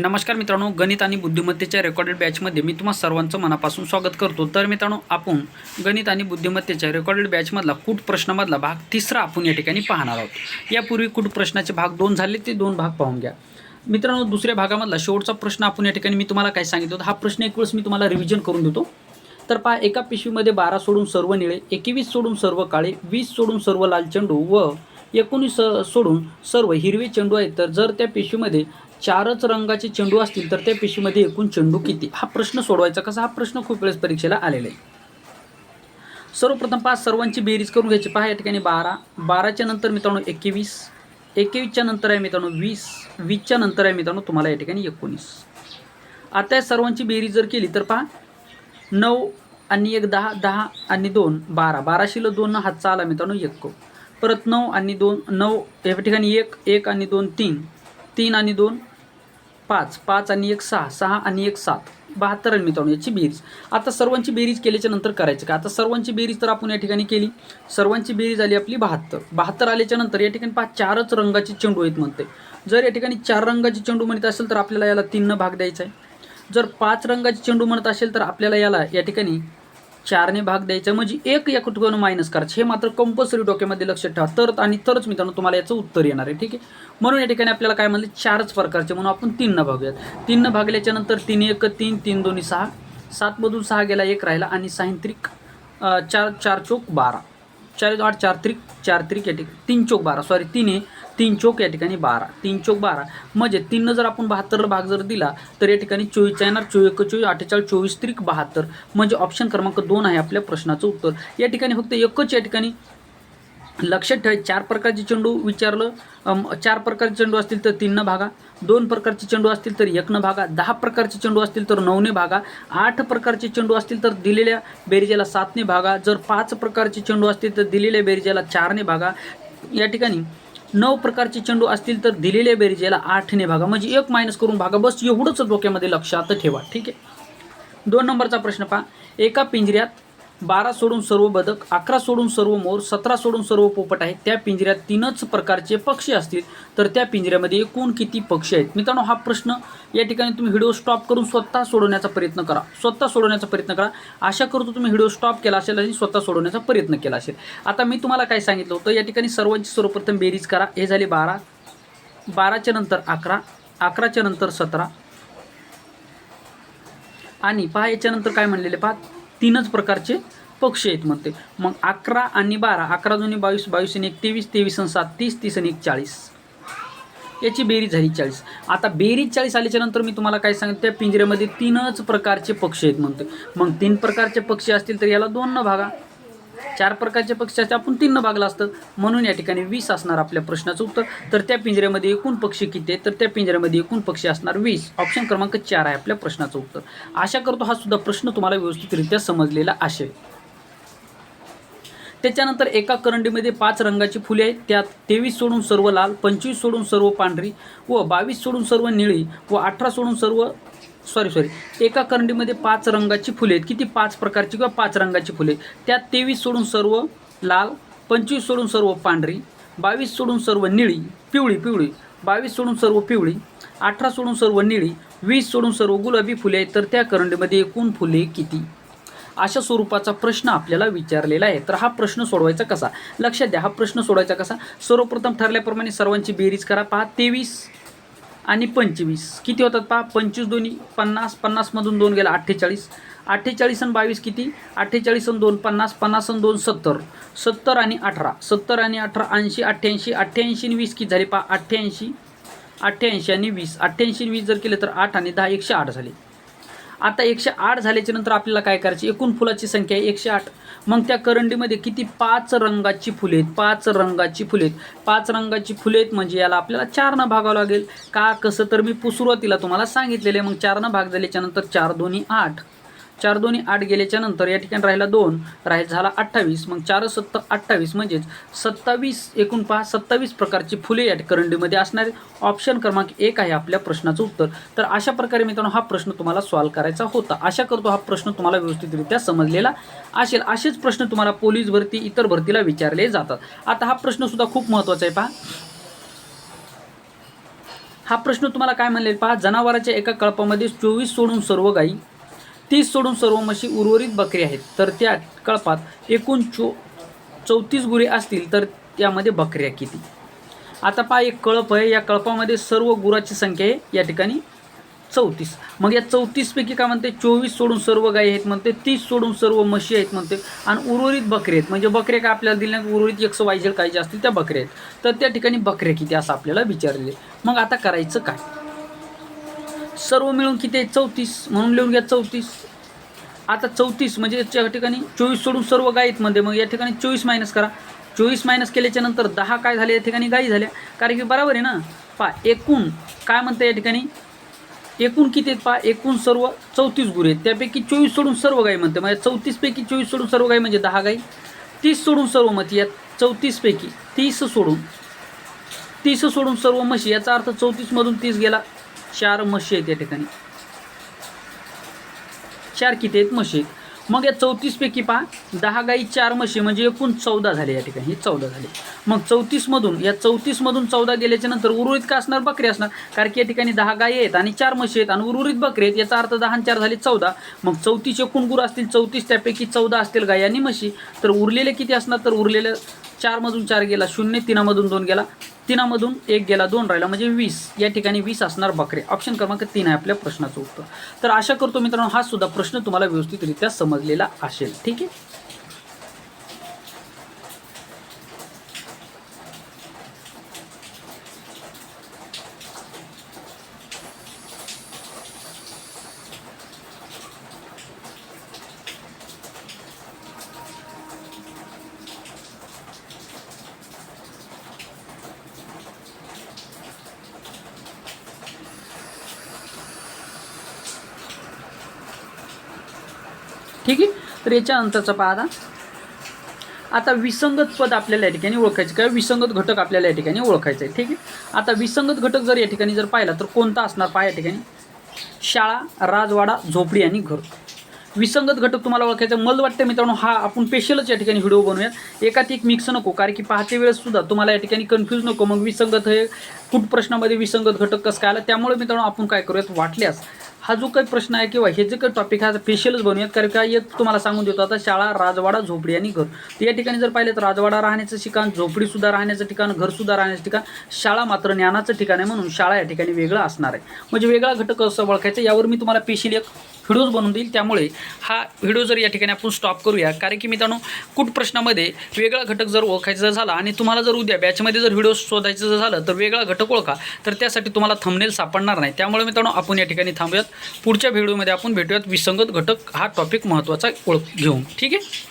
नमस्कार मित्रांनो गणित आणि बुद्धिमत्तेच्या रेकॉर्डेड बॅचमध्ये मी तुम्हा सर्वांचं मनापासून स्वागत करतो. तर मित्रांनो आपण गणित आणि बुद्धिमत्तेच्या रेकॉर्डेड बॅचमधला कूट प्रश्नामधला भाग तिसरा आपण या ठिकाणी पाहणार आहोत. यापूर्वी कूट प्रश्नाचे भाग दोन झाले ते दोन भाग पाहून घ्या. मित्रांनो दुसऱ्या भागामधला शेवटचा प्रश्न आपण या ठिकाणी मी तुम्हाला काय सांगितलं होतं हा प्रश्न एक वेळेस मी तुम्हाला रिव्हिजन करून देतो. तर पहा एका पिशवीमध्ये बारा सोडून सर्व निळे एकवीस सोडून सर्व काळे वीस सोडून सर्व लाल चेंडू व एकोणीस सोडून सर्व हिरवे चेंडू आहेत. तर जर त्या पिशवीमध्ये चारच रंगाचे चेंडू असतील तर त्या पिशवीमध्ये एकूण चेंडू किती? हा प्रश्न सोडवायचा कसा? हा प्रश्न खूप वेळेस परीक्षेला आलेला आहे. सर्वप्रथम पाच सर्वांची बेरीज करून घ्यायची. पहा या ठिकाणी बारा. बाराच्या नंतर मित्रांनो एकवीस. एकवीसच्या नंतर आहे मित्रांनो वीस. वीसच्या नंतर आहे मित्रांनो तुम्हाला या ठिकाणी एकोणीस. आता या सर्वांची बेरीज जर केली तर पहा नऊ आणि एक दहा दहा आणि दोन बारा. बाराशीला दोन हातचा आला मित्रांनो एक. परत नऊ आणि दोन नऊ या ठिकाणी एक एक आणि दोन तीन. तीन आणि दोन पाच. पाच आणि एक सहा. सहा आणि एक सात. बहात्तर आणि मित्रांनो याची बेरीज. आता सर्वांची बेरीज केल्याच्यानंतर करायचं का? आता सर्वांची बेरीज तर आपण या ठिकाणी केली. सर्वांची बेरीज आली आपली बहात्तर. बहात्तर आल्याच्यानंतर या ठिकाणी पाच चारच रंगाचे चेंडू आहेत म्हणते. जर या ठिकाणी चार रंगाचे चेंडू म्हणत असेल तर आपल्याला याला तीननं भाग द्यायचा आहे. जर पाच रंगाचे चेंडू म्हणत असेल तर आपल्याला याला या ठिकाणी चारने भाग द्यायचा म्हणजे एक या कुटुंबानं मायनस करायचं? हे मात्र कंपल्सरी डोक्यामध्ये लक्षात ठेवा. तर आणि तरच मित्रांनो तुम्हाला याचं उत्तर येणार आहे ठीक आहे? म्हणून या ठिकाणी आपल्याला काय म्हणले? चारच प्रकारचे म्हणून आपण तीननं भागूयात. तीननं भागल्याच्यानंतर तीन एक तीन तीन दोन्ही सहा. सातमधून सहा गेला एक राहिला आणि सायंत्रिक चार चार चौक बारा. चार आठ चार त्रिक चार त्रिक या ठिकाणी. तीन चौक बारा सॉरी तीन आहे तीन चोक या ठिकाणी बारा. तीन चोक बारा. म्हणजे तीननं जर आपण बहात्तरला भाग जर दिला तर या ठिकाणी चोवीसचा येणार चोवीस चोवीस अठ्ठेचाळीस चोवीस त्रिक बहात्तर. म्हणजे ऑप्शन क्रमांक दोन आहे आपल्या प्रश्नाचं उत्तर. या ठिकाणी फक्त एकच या ठिकाणी लक्षात ठेवा चार प्रकारचे चेंडू विचारलं. चार प्रकारचे चेंडू असतील तर तीननं भागा. दोन प्रकारचे चेंडू असतील तर एकनं भागा. दहा प्रकारचे चेंडू असतील तर नऊने भागा. आठ प्रकारचे चेंडू असतील तर दिलेल्या बेरजेला सातने भागा. जर पाच प्रकारचे चेंडू असतील तर दिलेल्या बेरजेला चारने भागा. या ठिकाणी नऊ प्रकारचे चेंडू असतील तर दिलेल्या बेरीजेला आठने भागा. म्हणजे एक मायनस करून भागा. बस एवढंच डोक्यामध्ये लक्षात ठेवा. ठीक आहे? दोन नंबरचा प्रश्न पहा. एका पिंजऱ्यात बारा सोडून सर्व बदक अकरा सोडून सर्व मोर सतरा सोडून सर्व पोपट आहेत. त्या पिंजऱ्यात तीनच प्रकारचे पक्षी असतील. तर त्या पिंजऱ्यामध्ये एकूण किती पक्षी आहेत? मित्रांनो हा प्रश्न या ठिकाणी तुम्ही व्हिडिओ स्टॉप करून स्वतः सोडवण्याचा प्रयत्न करा. स्वतः सोडवण्याचा प्रयत्न करा. आशा करतो तुम्ही व्हिडिओ स्टॉप केला असेल आणि स्वतः सोडवण्याचा प्रयत्न केला असेल. आता मी तुम्हाला काय सांगितलं होतं? या ठिकाणी सर्वांची सर्वप्रथम बेरीज करा. हे झाले बारा. बाराच्या नंतर अकरा. अकराच्या नंतर सतरा. आणि पहा याच्यानंतर काय म्हणलेले पहा तीनच प्रकारचे पक्षी आहेत म्हणते. मग अकरा आणि बारा अकरा जुनी बावीस बावीस आणि एक तेवीस तेवीस आणि सात तीस तीस आणि एक चाळीस. याची बेरीज झाली चाळीस. आता बेरीज चाळीस आल्याच्यानंतर मी तुम्हाला काय सांगितलं त्या पिंजऱ्यामध्ये तीनच प्रकारचे पक्षी आहेत म्हणते. मग तीन प्रकारचे पक्षी असतील तर याला दोन न भागा. चार प्रकारच्या पक्षी आपण तीन भागला असतं. म्हणून या ठिकाणी वीस असणार आपल्या प्रश्नाचं उत्तर. तर त्या पिंजऱ्यामध्ये एकूण पक्षी किती आहेत? तर त्या पिंजऱ्यामध्ये एकूण पक्षी असणार वीस. ऑप्शन क्रमांक चार आहे आपल्या प्रश्नाचं उत्तर. आशा करतो हा सुद्धा प्रश्न तुम्हाला व्यवस्थितरित्या समजलेला असेल. त्याच्यानंतर एका करंडीमध्ये पाच रंगाची फुले आहेत. त्यात तेवीस सोडून सर्व लाल पंचवीस सोडून सर्व पांढरी व बावीस सोडून सर्व निळी व अठरा सोडून सर्व सॉरी सॉरी एका करंडीमध्ये पाच रंगाची फुले आहेत. किती? पाच प्रकारची किंवा पाच रंगाची फुले त्यात तेवीस सोडून सर्व लाल पंचवीस सोडून सर्व पांढरी बावीस सोडून सर्व निळी पिवळी पिवळी बावीस सोडून सर्व पिवळी अठरा सोडून सर्व निळी वीस सोडून सर्व गुलाबी फुले आहेत. तर त्या करंडीमध्ये एकूण फुले किती? अशा स्वरूपाचा प्रश्न आपल्याला विचारलेला आहे. तर हा प्रश्न सोडवायचा कसा? लक्षात द्या हा प्रश्न सोडवायचा कसा? सर्वप्रथम ठरल्याप्रमाणे सर्वांची बेरीज करा. पहा तेवीस आणि पंचवीस. किती होतात पहा? पंचवीस दोन्ही पन्नास पन्नासमधून दोन गेला अठ्ठेचाळीस. अठ्ठेचाळीस आणि बावीस किती? अठ्ठेचाळीस आणि दोन पन्नास पन्नास आणि दोन सत्तर. सत्तर आणि अठरा. सत्तर आणि अठरा ऐंशी अठ्ठ्याऐंशी अठ्ठ्याऐंशी आणि वीस किती झाले पहा? अठ्ठ्याऐंशी अठ्ठ्याऐंशी आणि वीस. अठ्ठ्याऐंशी आणि वीस जर केले तर आठ आणि दहा एकशे आठ झाले. आता एकशे आठ झाल्याच्यानंतर आपल्याला काय करायचे? एकूण फुलाची संख्या आहे एकशे आठ. मग त्या करंडीमध्ये किती पाच रंगाची फुले आहेत? पाच रंगाची फुले आहेत. पाच रंगाची फुले आहेत म्हणजे याला आपल्याला चारनं भागावं लागेल. का? कसं? तर मी सुरुवातीला तुम्हाला सांगितलेलं आहे. मग चारनं भाग झाल्याच्यानंतर चार दोन्ही आठ. चार दोन्ही आठ गेल्याच्यानंतर या ठिकाणी राहिला दोन राहील झाला अठ्ठावीस. मग चार सत्त अठ्ठावीस म्हणजेच सत्तावीस एकूण पहा सत्तावीस प्रकारची फुले या करंडीमध्ये असणारे ऑप्शन क्रमांक एक आहे आपल्या प्रश्नाचं उत्तर. तर अशा प्रकारे मित्रांनो हा प्रश्न तुम्हाला सॉल्व्ह करायचा होता. आशा करतो हा प्रश्न तुम्हाला व्यवस्थितरित्या समजलेला असेल. असेच प्रश्न तुम्हाला पोलीस भरती इतर भरतीला विचारले जातात. आता हा प्रश्न सुद्धा खूप महत्त्वाचा आहे पहा. हा प्रश्न तुम्हाला काय म्हणले पहा. जनावराच्या एका कळपामध्ये चोवीस सोडून सर्व गायी तीस सोडून सर्व म्हशी उर्वरित बकरी आहेत. तर त्या कळपात एकूण चो चौतीस गुरे असतील तर त्यामध्ये बकऱ्या किती? आता पहा एक कळप आहे. या कळपामध्ये सर्व गुराची संख्या आहे. या ठिकाणी चौतीस. मग या चौतीसपैकी काय म्हणते? चोवीस सोडून सर्व गायी आहेत म्हणते. तीस सोडून सर्व म्हशी आहेत म्हणते. आणि उर्वरित बकरे आहेत. म्हणजे बकऱ्या काय आपल्याला दिल्या उर्वरित एकशे वायझेड काय जे असतील त्या बकऱ्या आहेत. तर त्या ठिकाणी बकऱ्या किती? असं आपल्याला विचारले. मग आता करायचं काय? सर्व मिळून किती आहे? चौतीस. म्हणून लिहून घ्या चौतीस. आता चौतीस म्हणजे याच्या ठिकाणी चोवीस सोडून सर्व गायीतमध्ये. आहेत मग या ठिकाणी चोवीस मायनस करा. चोवीस मायनस केल्याच्यानंतर दहा काय झाले? या ठिकाणी गायी झाल्या. कारण की बरोबर आहे ना? पा एकूण काय म्हणतं या ठिकाणी? एकूण किती आहेत पहा? एकूण सर्व चौतीस गुरे आहेत. त्यापैकी चोवीस सोडून सर्व गाई म्हणते. म्हणजे चौतीसपैकी चोवीस सोडून सर्व गाई म्हणजे दहा गाई तीस सोडून सर्व मती यात चौतीसपैकी तीस सोडून तीस सोडून सर्व म्हशी. याचा अर्थ चौतीसमधून तीस गेला. चार म्हशी आहेत या ठिकाणी. चार किती आहेत? म्हशी आहेत. मग या चौतीसपैकी पहा दहा गाई चार म्हशी म्हणजे एकूण चौदा झाले या ठिकाणी. हे चौदा झाले. मग चौतीसमधून या चौतीसमधून चौदा गेल्याच्यानंतर उर्वरित का असणार? बकरी असणार. कारण की या ठिकाणी दहा गाई आहेत आणि चार म्हशी आहेत आणि उर्वरित बकरी आहेत. याचा अर्थ दहा चार झाले चौदा. मग चौतीस एकूण गुरु असतील चौतीस त्यापैकी चौदा असतील गाई आणि म्हशी. तर उरलेले किती असणार? तर उरलेले चारमधून चार गेला शून्य तिनामधून दोन गेला तिनामधून एक गेला दोन राहिला म्हणजे वीस. या ठिकाणी वीस असणार बकरे. ऑप्शन क्रमांक तीन आहे आपल्या प्रश्नाचं उत्तर. तर आशा करतो मित्रांनो हा सुद्धा प्रश्न तुम्हाला व्यवस्थितरित्या समजलेला असेल. ठीक आहे? ठीक आहे? तर याच्यानंतरचा पाहता. आता आता विसंगत पद आपल्याला या ठिकाणी ओळखायचं किंवा विसंगत घटक आपल्याला या ठिकाणी ओळखायचं आहे ठीक आहे? आता विसंगत घटक जर या ठिकाणी जर पाहिला तर कोणता असणार पहा या ठिकाणी? शाळा राजवाडा झोपडी आणि घर. विसंगत घटक तुम्हाला ओळखायचा आहे. मला वाटतं मित्रांनो हा आपण स्पेशलच या ठिकाणी व्हिडिओ बनवूयात. एकात एक मिक्स नको कारण की पाहते वेळेस सुद्धा तुम्हाला या ठिकाणी कन्फ्यूज नको. मग विसंगत हे कुठ प्रश्नामध्ये विसंगत घटक कसं काय आला त्यामुळे मित्रांनो आपण काय करूयात वाटल्यास हा जो काही प्रश्न आहे किंवा हे जे काही टॉपिक आहे हा स्पेशलच बनवूयात. कारण का एक तुम्हाला सांगून देतो आता शाळा राजवाडा झोपडी आणि घर. तर या ठिकाणी जर पाहिलं तर राजवाडा राहण्याचं ठिकाण झोपडीसुद्धा राहण्याचं ठिकाण घरसुद्धा राहण्याचं ठिकाण शाळा मात्र ज्ञानाचं ठिकाण आहे म्हणून शाळा या ठिकाणी वेगळं असणार आहे. म्हणजे वेगळा घटक कसं ओळखायचं यावर मी तुम्हाला स्पेशली एक व्हिडिओज बनवून देईल. त्यामुळे हा व्हिडिओ जर या ठिकाणी आपण स्टॉप करूया. कारण की मित्रांनो कुठ प्रश्नामध्ये वेगळा घटक जर ओळखायचा जर झाला आणि तुम्हाला जर उद्या बॅचमध्ये जर व्हिडिओ शोधायचं जर झालं तर वेगळा घटक ओळखा. तर त्यासाठी तुम्हाला थंबनेल सापडणार नाही. त्यामुळे मित्रांनो आपण या ठिकाणी थांबूयात. पुढच्या व्हिडिओमध्ये आपण भेटूयात. विसंगत घटक हा टॉपिक महत्त्वाचा ओळख घेऊन. ठीक आहे?